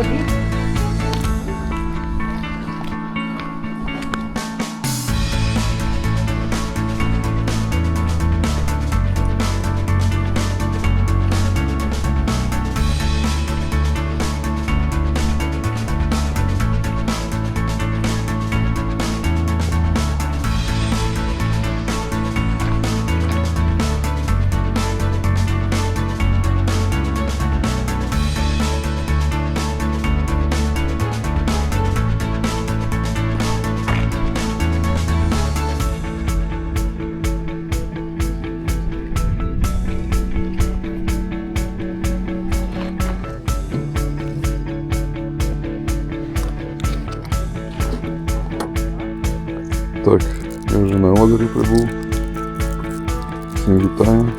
Mogi. Так, я вже на озері прибув. Всім вітаю.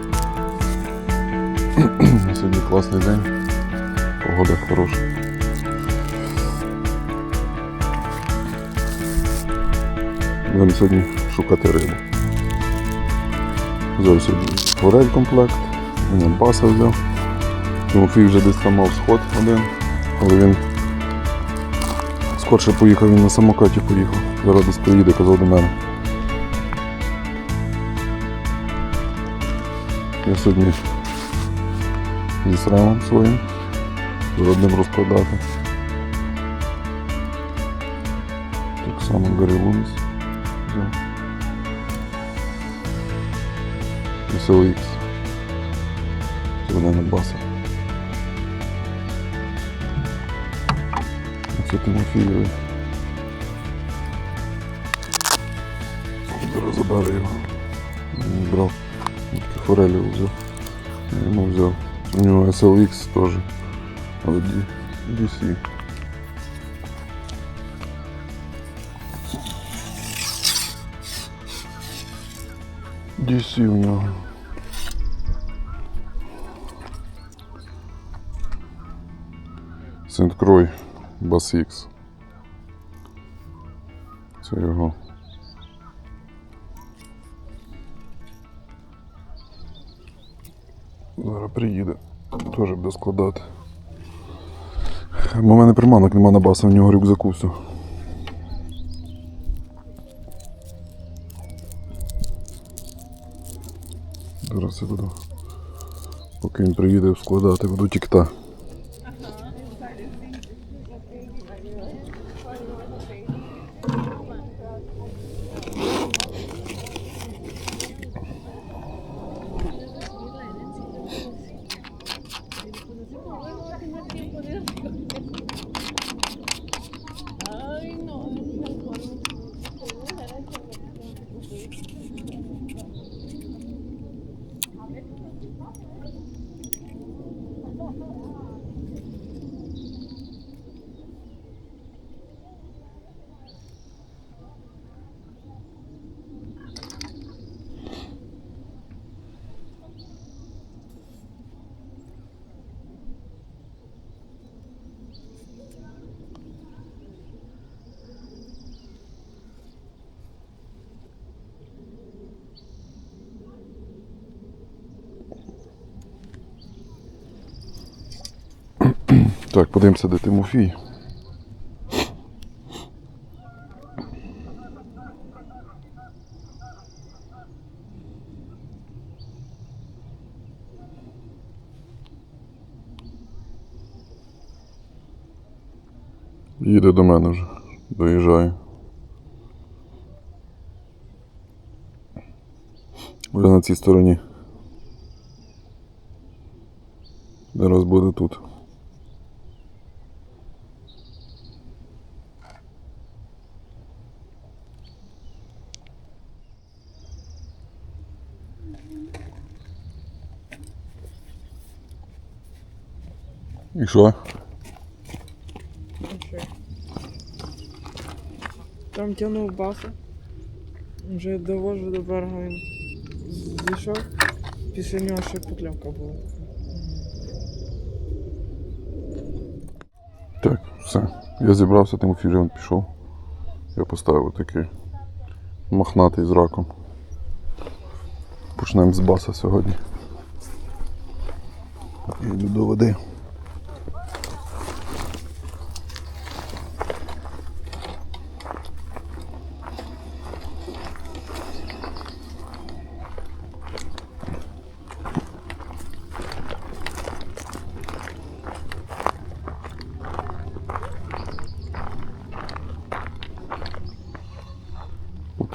Сьогодні класний день. Погода хороша. Будемо сьогодні шукати рибу. Взяв сьогодні форель комплект, він баса взяв. Тимофій вже десь там мав сход один, але він скорше поїхав, він на самокаті поїхав. Зараз десь приїде, казав до мене. Я сьогодні зі срамом своїм з одним розкладати. Так само Гаррі Луміс. взяв. SLX. Зелена баса. Це Тимофієвий. Зараз заберу його. Не брав. Тільки форелі взяв. Я йому взяв. У нього SLX теж. Але D- DC. DC у нього. Сент Крой Бас X. Це його. Зараз приїде. Теж буде складати. В мене приманок нема на баса, в нього рюкзаку все. Зараз я буду. Поки він приїде складати, буду тікта. Так, подивимося, де Тимофій. Їде до мене вже, доїжджає. Вже на цій стороні. Зараз буде тут. І що? Там тягнув баса. Вже довожу до берега він зійшов. Після нього ще покльовка була. Так, все. Я зібрався, Тимофій вже він пішов. Я поставив такий мохнатий з раком. Почнемо з баса сьогодні. Я йду до води.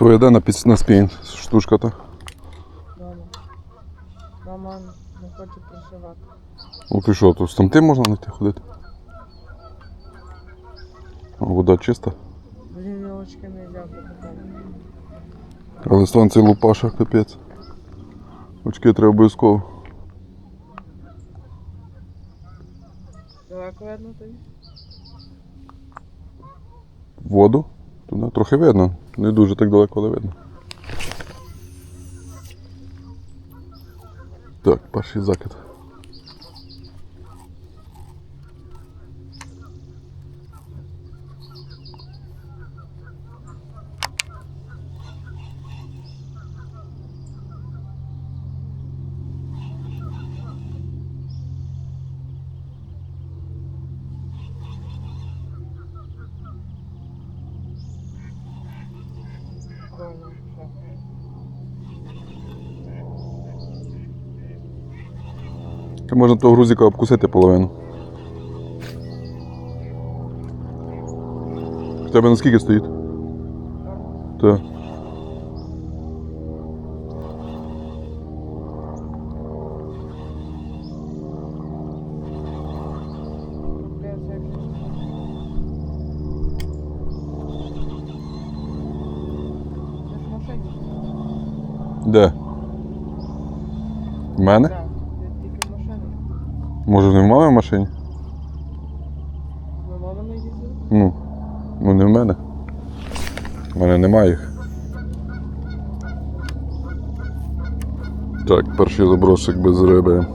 Твоя де на, піс... на спінг штучка та? Мама. Мама не хоче пришивати. Ну ти що, тут з там ти можна знайти ходити? О, Вода чиста. Блін, очки не йде покупати. Але станція лупаша, капець. Очки треба обов'язково. Далеко видно тобі? Воду. Туди трохи видно. Не дуже так далеко, але видно. Так, перший закид. Правильно. Та можна того грузика обкусити половину. В тебе наскільки стоїть? Так. Де? В мене? Так, ти тільки в машині. Може не в мамі в машині? Ми мами не їздили? Ну. Ну не в мене. У мене немає їх. Так, перший забросик без риби.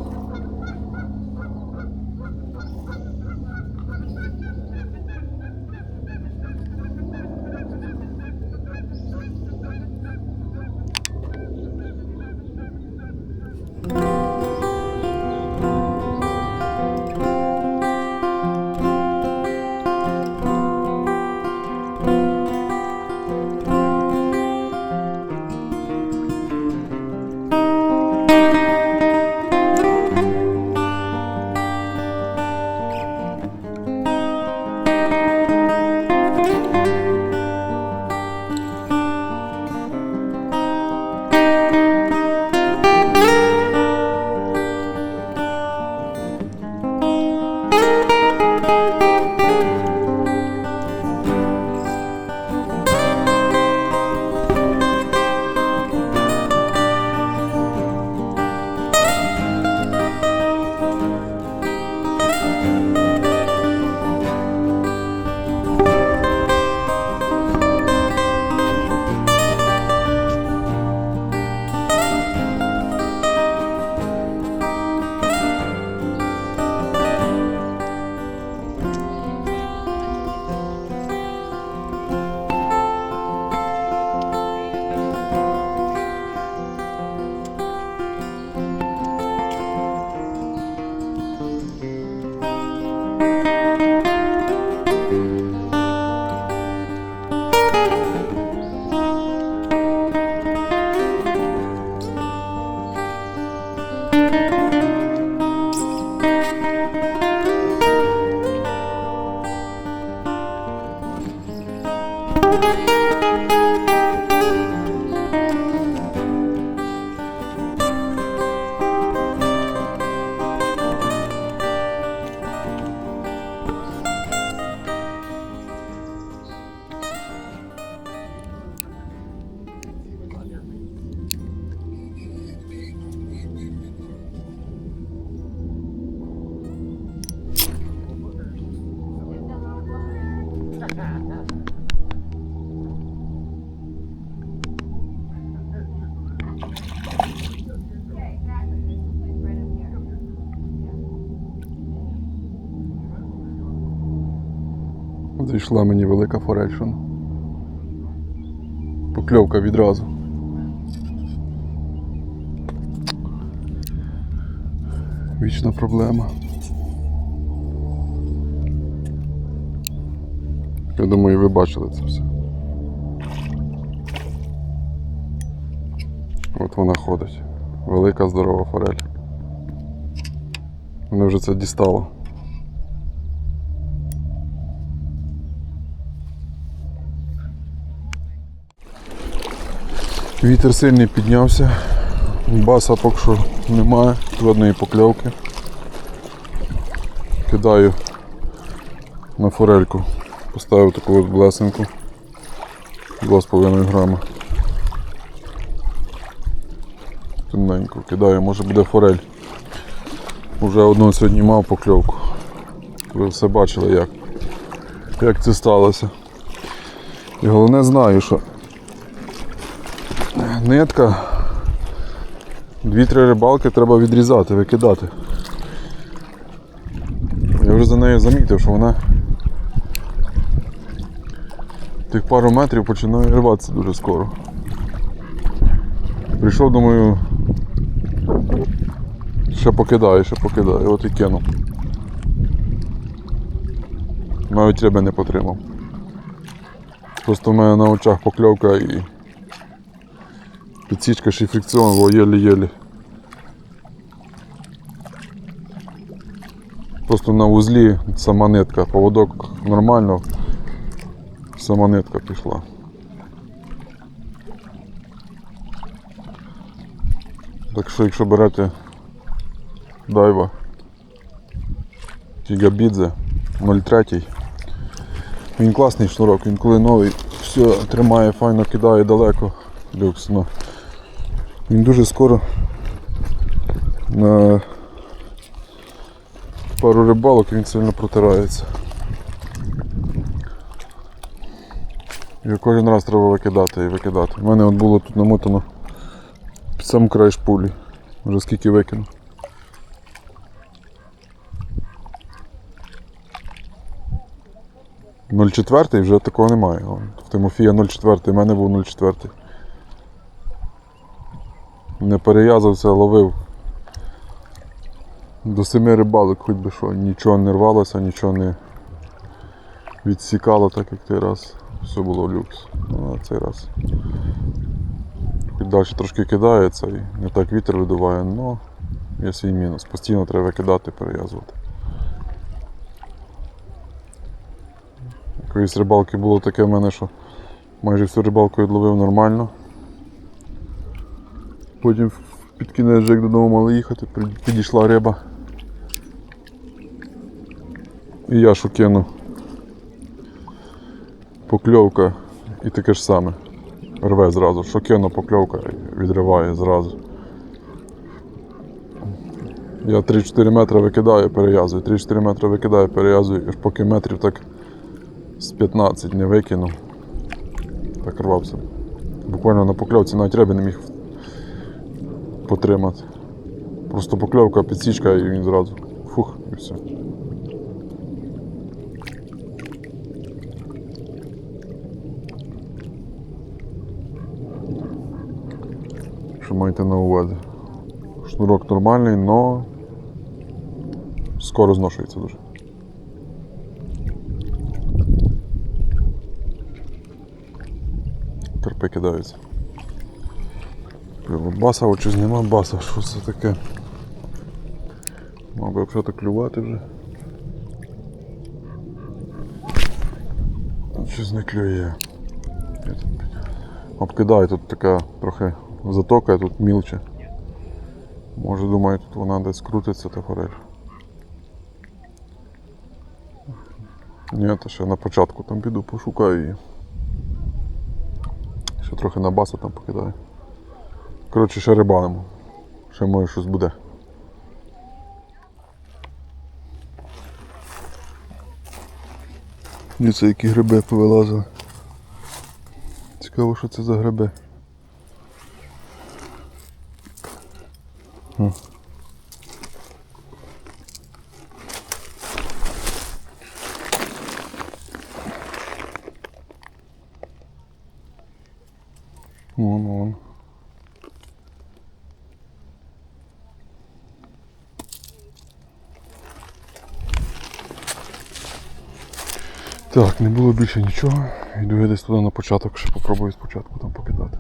Зайшла мені велика форельшина. Покльовка відразу. Вічна проблема. Я думаю, ви бачили це все. От вона ходить. Велика здорова форель. Мене вже це дістало. Вітер сильний піднявся. Баса поки що немає, жодної покльовки. Кидаю на форельку. Поставив таку от блесенку. 2,5 грама. Тоненько кидаю, може буде форель. Уже одну сьогодні мав покльовку. Ви все бачили як, як це сталося. І головне знаю, що нитка, дві-три рибалки треба відрізати, викидати. Я вже за нею замітив, що вона тих пару метрів починає рватися дуже скоро. Прийшов, думаю, ще покидаю, ще покидаю, от і кинув. Навіть риби не потримав. Просто в мене на очах покльовка і підсічка ще й фрикціон, бо єлі-єлі. Просто на вузлі сама нитка, поводок нормально, сама нитка пішла. Так що якщо берете дайва Тігабідзе 0,3 він класний шнурок, він коли новий, все тримає, файно кидає далеко. Люкс, ну. Він дуже скоро на пару рибалок він сильно протирається. Його кожен раз треба викидати і викидати. У мене от було тут намотано під сам край шпулі. Вже скільки викинув. Ноль четвертий вже такого немає. В Тимофія 0,4, в мене був 0,4. Не перев'язався, ловив. До семи рибалок хоч би що, нічого не рвалося, нічого не відсікало, так як той раз. Все було люкс. Ну, а цей раз. Хоч далі трошки кидається і не так вітер видуває, але є свій мінус. Постійно треба викидати, перев'язувати. Якоїсь рибалки було таке в мене, що майже всю рибалку відловив нормально. Потім під кінець як додому мали їхати, підійшла риба. І я що кину. Покльовка і таке ж саме. Рве зразу. Що покльовка відриває зразу. Я 3-4 метри викидаю, перев'язую, 3-4 метри викидаю, перев'язую, аж поки метрів так з 15 не викинув. Так рвався. Буквально на покльовці навіть риби не міг потримати. Просто покльовка, підсічка і він зразу. Фух, і все. Що маєте на увазі? Шнурок нормальний, але скоро зношується дуже. Терпи кидаються. Блін, Баса щось нема баса, що це таке? Мав би взагалі клювати вже. Щось не клює. Обкидаю, тут така трохи затока, тут мілче. Може думаю, тут вона десь крутиться та форель. Ні, то ще на початку там піду пошукаю її. Ще трохи на баса там покидаю. Коротше, ще рибалимо. Ще може щось буде. Дивіться, які гриби повилазили. Цікаво, що це за гриби. Хм. Вон, вон. Так, не було більше нічого. Йду я десь туди на початок, ще попробую спочатку там покидати.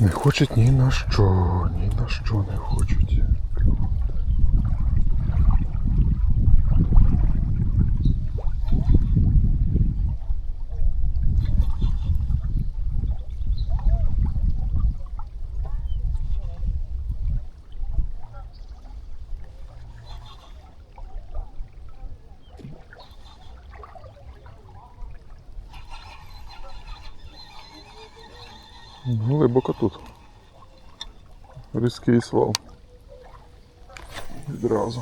Не хочуть ні на що, ні на що не хочуть. Глибоко тут. Різкий свал. Відразу.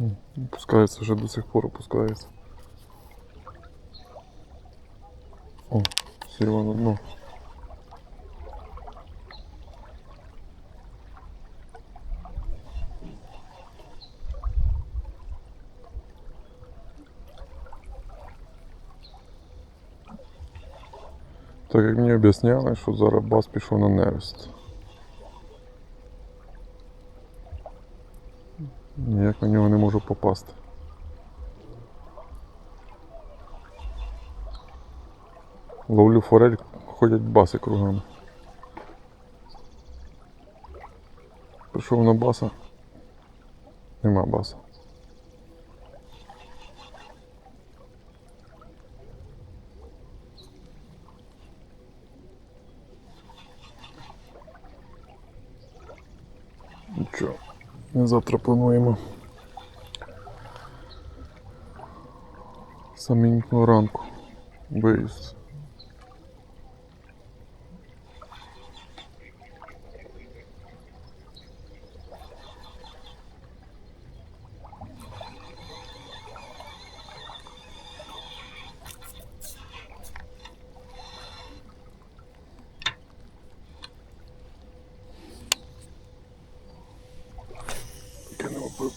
М, Опускається вже до сих пор опускається. О, сіла на дно. Так як мені об'ясняли, що зараз бас пішов на нерест. Ніяк на нього не можу попасти. Ловлю форель, ходять баси кругами. Прийшов на баса. Нема баса. Нічого. Завтра плануємо. Самінького ранку. Виїзд.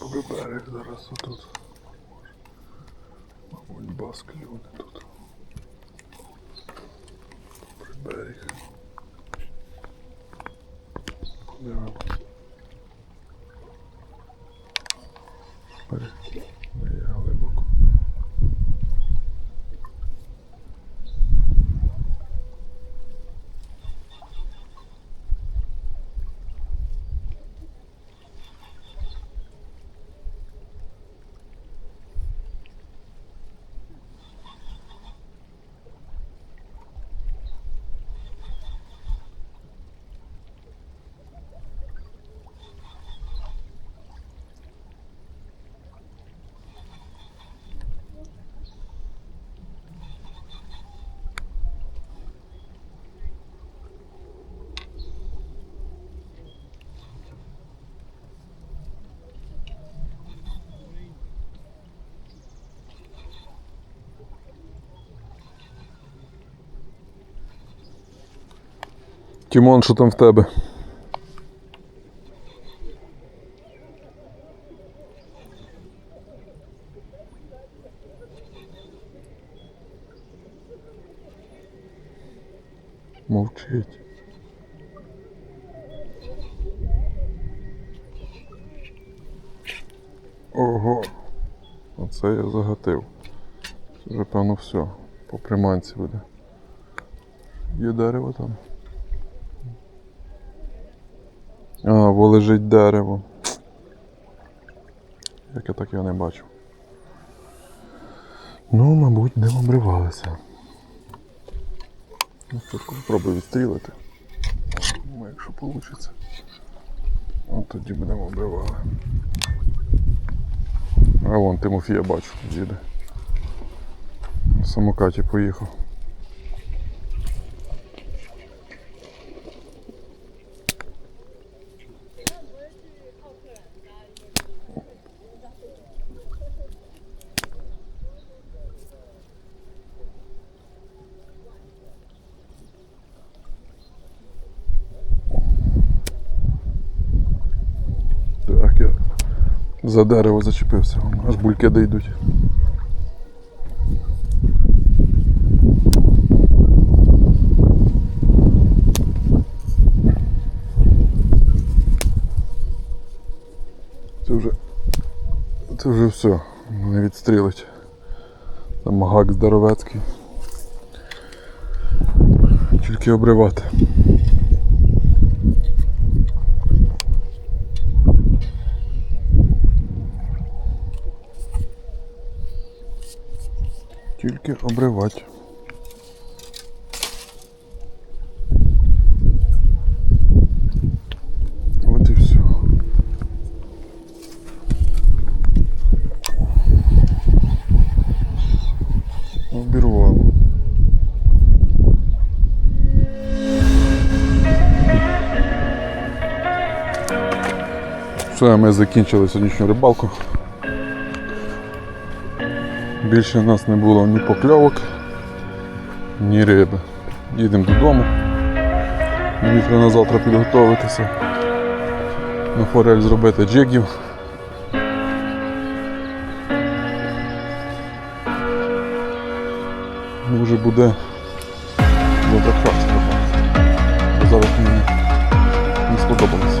Кинемо по берег зараз отут. Мабуть, бас клюне тут. При берег. Подивимось. Берег. Не є глибоко. Тімон, що там в тебе? Мовчить. Ого. Оце я загатив. Це вже певно все. По приманці буде. Є дерево там. А, во лежить дерево. Як я так його не бачив. Ну, мабуть, не обривалися. Ну, спочатку спробую відстрілити. Ну, якщо вийде. От тоді будемо обривали. А вон Тимофія бачу, їде. На самокаті поїхав. За дерево зачепився, аж бульки дійдуть. Це вже це вже все, не відстрілить. Там гак здоровецький. Тільки обривати. Тільки обривати. От і все. Обірвало. Все, ми закінчили сьогоднішню рибалку. Більше в нас не було ні покльовок, ні риби. Їдемо додому. Мені треба на завтра підготуватися. На форель зробити джигів. Може буде добре краще. Зараз мені не сподобалося.